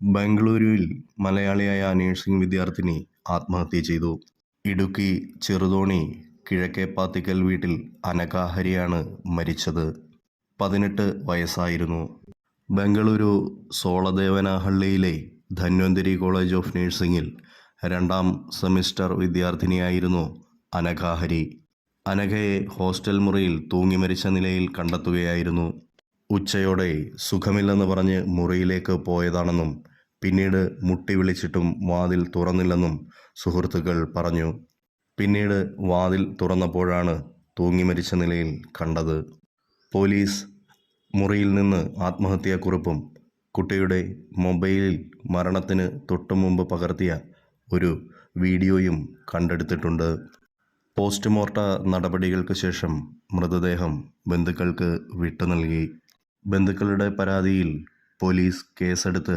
ബംഗളൂരുവിൽ മലയാളിയായ നഴ്സിംഗ് വിദ്യാർത്ഥിനി ആത്മഹത്യ ചെയ്തു. ഇടുക്കി ചെറുതോണി കിഴക്കേപ്പാത്തിക്കൽ വീട്ടിൽ അനകാഹരിയാണ് മരിച്ചത്. പതിനെട്ട് വയസ്സായിരുന്നു. ബംഗളൂരു സോളദേവനഹള്ളിയിലെ ധന്വന്തരി കോളേജ് ഓഫ് നഴ്സിംഗിൽ രണ്ടാം സെമിസ്റ്റർ വിദ്യാർത്ഥിനിയായിരുന്നു അനകാഹരി ഹരി. അനഘയെ ഹോസ്റ്റൽ മുറിയിൽ തൂങ്ങി മരിച്ച നിലയിൽ കണ്ടെത്തുകയായിരുന്നു. ഉച്ചയോടെ സുഖമില്ലെന്ന് പറഞ്ഞ് മുറിയിലേക്ക് പോയതാണെന്നും പിന്നീട് മുട്ടി വിളിച്ചിട്ടും വാതിൽ തുറന്നില്ലെന്നും സുഹൃത്തുക്കൾ പറഞ്ഞു. പിന്നീട് വാതിൽ തുറന്നപ്പോഴാണ് തൂങ്ങി മരിച്ച നിലയിൽ കണ്ടത്. പോലീസ് മുറിയിൽ നിന്ന് ആത്മഹത്യാക്കുറിപ്പും കുട്ടിയുടെ മൊബൈലിൽ മരണത്തിന് തൊട്ടുമുമ്പ് പകർത്തിയ ഒരു വീഡിയോയും കണ്ടെടുത്തിട്ടുണ്ട്. പോസ്റ്റ്മോർട്ട നടപടികൾക്ക് ശേഷം മൃതദേഹം ബന്ധുക്കൾക്ക് വിട്ടു നൽകി. ബന്ധുക്കളുടെ പരാതിയിൽ പോലീസ് കേസെടുത്ത്